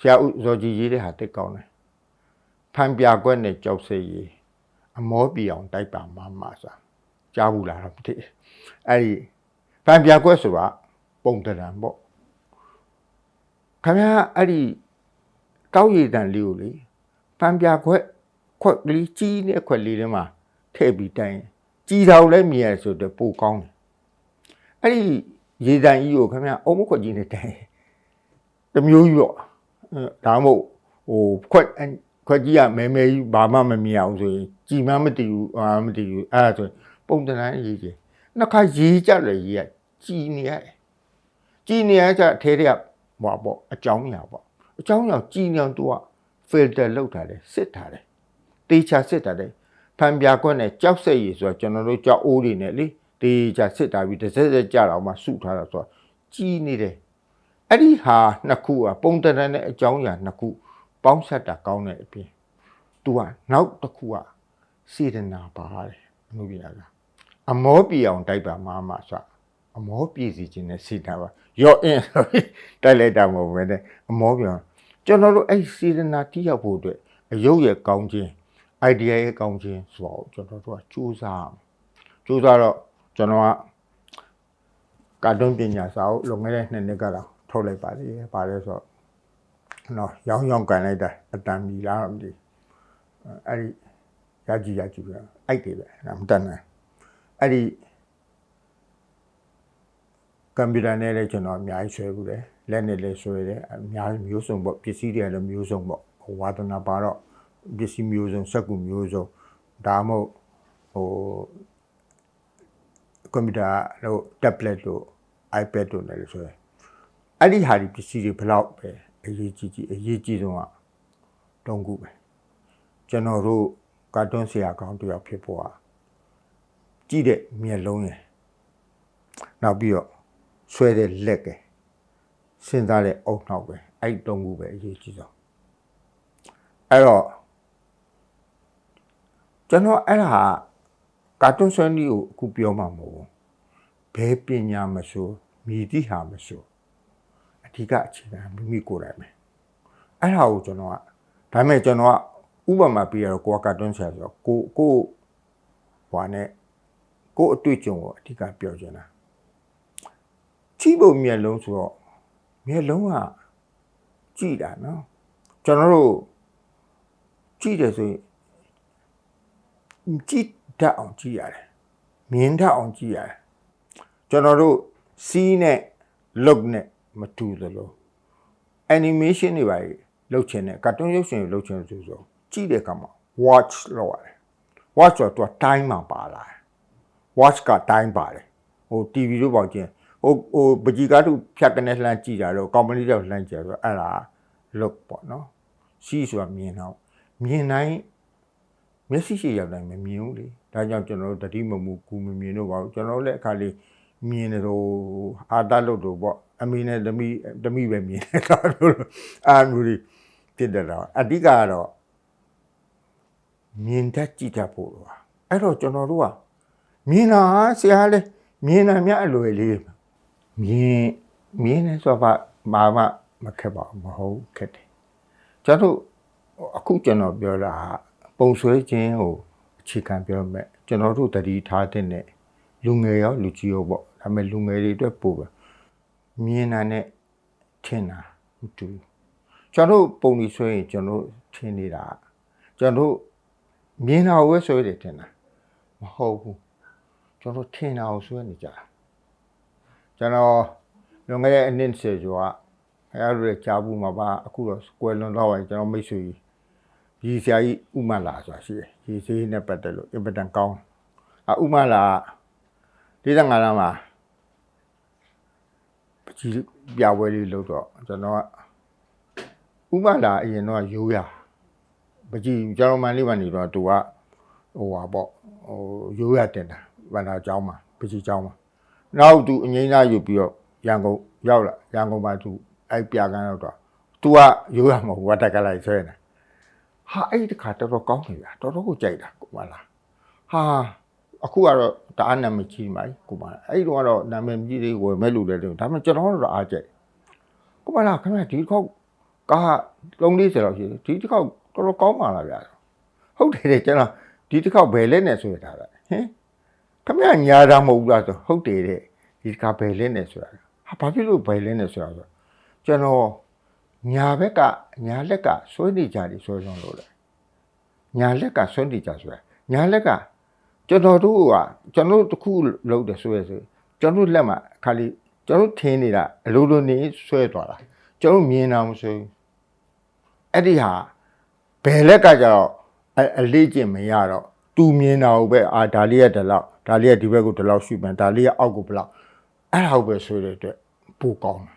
ဆရာဦးဇော်ကြီးရေးတဲ့ဟာတိတ်ကောင်းတယ်ဖန်ပြကွက်နဲ့ကြောက်စိတ်ရေးအမောပြအောင်တိုက်ပါမမစာကြားဘူးလားတော့မသိဘူးအဲ့ဒီဖန်ပြကွက်ဆိုတာပုံတရံပေါ့ခင်ဗျားအဲ့ဒီတောက်ရည်တန်လေးကိုလေဖန်ပြကွက်ခွက်ကလေးကြီးနဲ့ခွက်လေးထဲမှာထည့်ပြီးတိုင်ကြီးတော်လည်းမြင်ရဆိုတော့ပိုကောင်းတယ်အဲ့ဒီရေတန်ကြီးကိုခင်ဗျားအုံမခွက်ကြီးနဲ့တိုင်တစ်မျိုးကြီးပေါ့အဲ ဒါမှမဟုတ်ဟိုခွက်အဲ့ခွက်ကြီးကမဲမဲကြီးဘာမှမမြင်အောင်ဆိုရင်ကြည်မှန်းမတည်ဘူးအာမတည်ဘူးအဲ့ဒါဆိုရင်ပုံတန်ရေးကြီးနှစ်ခါရေးကြတယ်ရေးကကြည်နေရတယ်ကြည်နေရကြအထဲတွေကဟောပေါ့အကြောင်းအရာပေါ့အကြောင်းအရာကြည်နေအောင်သူက filter လောက်ထားတယ်စစ်ထားတယ်တေချာစစ်ထားတယ်ဖန်ပြာကွက်နဲ့ကြောက်စိတ်ရည်ဆိုတော့ကျွန်တော်တို့ကြောက်အိုးတွေနဲ့လေတေချာစစ်ထားပြီးတစ်စက်စက်ကြတော့မှစုထားတာဆိုတော့ကြည်နေတယ် အဲ့ဒီဟာနှစ်ခုကပုံတရံနဲ့အကြောင်းအရာနှစ်ခုပေါင်းဆက်တာကောင်းတဲ့အပြင်သူကနောက်တစ်ခုကစေတနာပါတယ်အမှုပြရတာအမောပြေအောင်တိုက်ပါမမဆိုအမောပြည်စီခြင်းနဲ့စိတ်ထားပါရော့အင်းဆိုပြီးတိုက်လိုက်တာမဟုတ်ပဲနဲ့အမောပြောင်းကျွန်တော်တို့အဲ့စေတနာတိရောက်ဖို့အတွက်အယုတ်ရဲ့ကောင်းခြင်း idea ရဲ့ကောင်းခြင်းဆိုတော့ကျွန်တော်တို့ကစူးစမ်းအောင်စူးစမ်းတော့ကျွန်တော်ကကာတွန်းပညာစာအုပ်လွန်ခဲ့တဲ့နှစ်နှစ်ကတော့ ထုတ်လိုက်ပါသေးတယ်။ပါလဲဆိုတော့နော်ရောင်းရောင်းကန်လိုက်တာအတန်မီလားမသိဘူးအဲ့ဒီရကြည့်ရကြည့်ပြအိုက်တယ်ပဲအဲ့ဒါမတတ်နိုင်အဲ့ဒီကွန်ပျူတာနဲ့လည်းကျွန်တော်အများကြီးဆွဲဘူးတယ်လက်နဲ့လည်းဆွဲတယ်အများကြီးမျိုးစုံပေါ့ပစ္စည်းတွေလည်းမျိုးစုံပေါ့ဟိုဝါသနာပါတော့ပစ္စည်းမျိုးစုံစက်ကူမျိုးစုံဒါမှမဟုတ်ဟိုကွန်ပျူတာတို့ tablet တို့ iPad တို့လည်းဆွဲ အဲ့ဒီဟာဒီပစ္စည်းတွေဘယ်လောက်ပဲအရေးကြီးကြီးအရေးကြီးဆုံးကတုံးခုပဲကျွန်တော်တို့ကာတွန်းဆရာကောင်းတစ်ယောက်ဖြစ်ဖို့ဟာကြည့်တဲ့မျက်လုံးရယ်နောက်ပြီးတော့ဆွဲတဲ့လက်ကစဉ်းစားတဲ့အုံနောက်ပဲအဲ့ဒီတုံးခုပဲအရေးကြီးဆုံးအဲ့တော့ကျွန်တော်အဲ့ဒါကာတွန်းဆွဲနည်းကိုအခုပြောမှာမဟုတ်ဘူးဘယ်ပညာမဆိုမြည်တိဟာမဆိုအ ဓိကအခြေခံမိမိကိုယ်တိုင်ပဲအဲ့ဒါကိုကျွန်တော်ကဒါပေမဲ့ကျွန်တော်ကဥပမာပြရတော့ကိုကကာတွန်းဆရာဆိုတော့ကိုကိုဟွာနဲ့ကိုအတွေ့အကြုံကိုအဓိကပြောချင်တာကြည့်ဖို့မျက်လုံးဆိုတော့မျက်လုံးကကြည့်တာနော်ကျွန်တော်တို့ကြည့်တယ်ဆိုရင်ကြည့်တတ်အောင်ကြည့်ရတယ်မြင်တတ်အောင်ကြည့်ရတယ်ကျွန်တော်တို့စီးနဲ့ look နဲ့ မတူသလို animation တွေပါလုပ်ချင်တယ်ကာတွန်းရုပ်ရှင်တွေလုပ်ချင်တယ်ဆိုဆိုကြည့်တဲ့အခါမှာ watch လုပ်ရတယ် watch ဆိုတော့ time မှာပါလာတယ် watch က time ပါတယ်ဟို TV တို့ပေါ့ကျင်ဟိုဟိုပကြီးကားတို့ဖြတ်ကနေလှမ်းကြည့်တာတော့ company တော့လှမ်းကြည့်တော့အဲ့ဒါ look ပေါ့နော်ရှိဆိုတာမြင်တော့မြင်တိုင်းမျက်စိရှိရောက်တိုင်းမမြင်ဘူးလေဒါကြောင့်ကျွန်တော်တို့တတိမမှုကူမမြင်တော့ပါဘူးကျွန်တော်တို့လည်းအခါလေးမြင်တယ်တော့အာတလို့တော့ပေါ့ အမေနဲ့သမီးသမီးပဲမြင်တယ်တော့အာမျိုးလေးဖြစ်တယ်တော့အဓိကကတော့မြင်တတ်ကြည့်တတ်ဖို့တော့အဲ့တော့ကျွန်တော်တို့ကမြင်တာဆရာလေမြင်တာများအလွယ်လေးမြင်မြင်နေဆိုတော့ဘာမှမခက်ပါဘူးမဟုတ်ခက်တယ်ကျွန်တော်တို့အခုကျွန်တော်ပြောတာပုံဆွဲခြင်းကိုအခြေခံပြောမယ်ကျွန်တော်တို့တတိထားတဲ့နဲ့လူငယ်ရောလူကြီးရောပေါ့ဒါပေမဲ့လူငယ်တွေအတွက်ပို့ပဲ မြင်တာနဲ့ထင်တာမတူဘူးကျွန်တော်တို့ပုံပြီးဆွဲရင်ကျွန်တော်တို့ထင်နေတာကျွန်တော်တို့မြင်တာကိုပဲဆွဲတယ်ထင်တာမဟုတ်ဘူးကျွန်တော်ထင်တာကိုဆွဲနေကြတာကျွန်တော်လွန်ခဲ့တဲ့အနှစ်10ကျော်ကအဲအဲ့လိုကြားဘူးမှာပါအခုတော့ကွယ်လွန်တော့ရင်ကျွန်တော်မိတ်ဆွေကြီးဒီဆရာကြီးဥမလာဆိုတာရှိတယ်ဒီဈေးနဲ့ပတ်သက်လို့အင်ပတန်ကောင်းအဥမလာ45လမ်းမှာပ ကြီးပြပွဲလေးလုပ်တော့ကျွန်တော်ကဥမလာအရင်တော့ရိုးရပကြီးကျွန်တော်မန်လေးမှနေတော့သူကဟိုပါပေါ့ဟိုရိုးရတင်တာဗန္ဒာကျောင်းမှာပကြီးကျောင်းမှာနောက်သူအငိမ့်သားယူပြီးတော့ရန်ကုန်ရောက်လာရန်ကုန်မှာသူအဲ့ပြကန်းရောက်တော့သူကရိုးရမဟုတ်ဝတ်တက်ကလိုက်ဆွဲနေတာဟာအဲ့ဒီတစ်ခါတော်တော်ကောင်းနေပြီတော်တော်ကိုကြိုက်တာကိုမလားဟာအခုကတော့ တအားနာမည်ကြီးပါပြီကိုမလားအဲ့ဒီတော့ကတော့နာမည်ကြီးလေးဝယ်မဲ့လူတွေတယ်ဒါပေမဲ့ကျွန်တော်တို့တော့အားကြိုက်ကိုမလားခင်ဗျဒီခေါက်ကား340လောက်ရှိတယ်ဒီတစ်ခေါက်တော်တော်ကောင်းပါလားဗျာဟုတ်တယ်တဲ့ကျွန်တော်ဒီတစ်ခေါက်ဘယ်လဲနဲ့ဆိုရတာပဲဟင်ခမရညာတာမဟုတ်ဘူးလားဆိုဟုတ်တယ်တဲ့ဒီတစ်ခါဘယ်လဲနဲ့ဆိုတာဟာဘာဖြစ်လို့ဘယ်လဲနဲ့ဆိုတာဆိုကျွန်တော်ညာဘက်ကညာလက်ကဆွဲနေကြတယ်ဆွဲဆုံးလို့လေညာလက်ကဆွဲနေကြဆိုတာညာလက်က ကျွန်တော်တို့ကကျွန်တော်တို့တစ်ခုလုပ်တယ်ဆိုရဆိုကျွန်တော်တို့လက်မှာခါလီကျွန်တော်တို့ထင်းနေတာအလိုလိုနေဆွဲသွားတာကျွန်တော်တို့မြင်တာမဆိုဘူးအဲ့ဒီဟာဘယ်လက်ကကြတော့အအလေးကျင့်မရတော့သူမြင်တာကိုပဲအာဒါလေးကဒီလောက်ဒါလေးကဒီဘက်ကိုဒီလောက်ရှုမှန်ဒါလေးကအောက်ကိုဘယ်လောက်အဲ့ဒါကိုပဲဆွဲတဲ့အတွက်ပိုကောင်းတယ်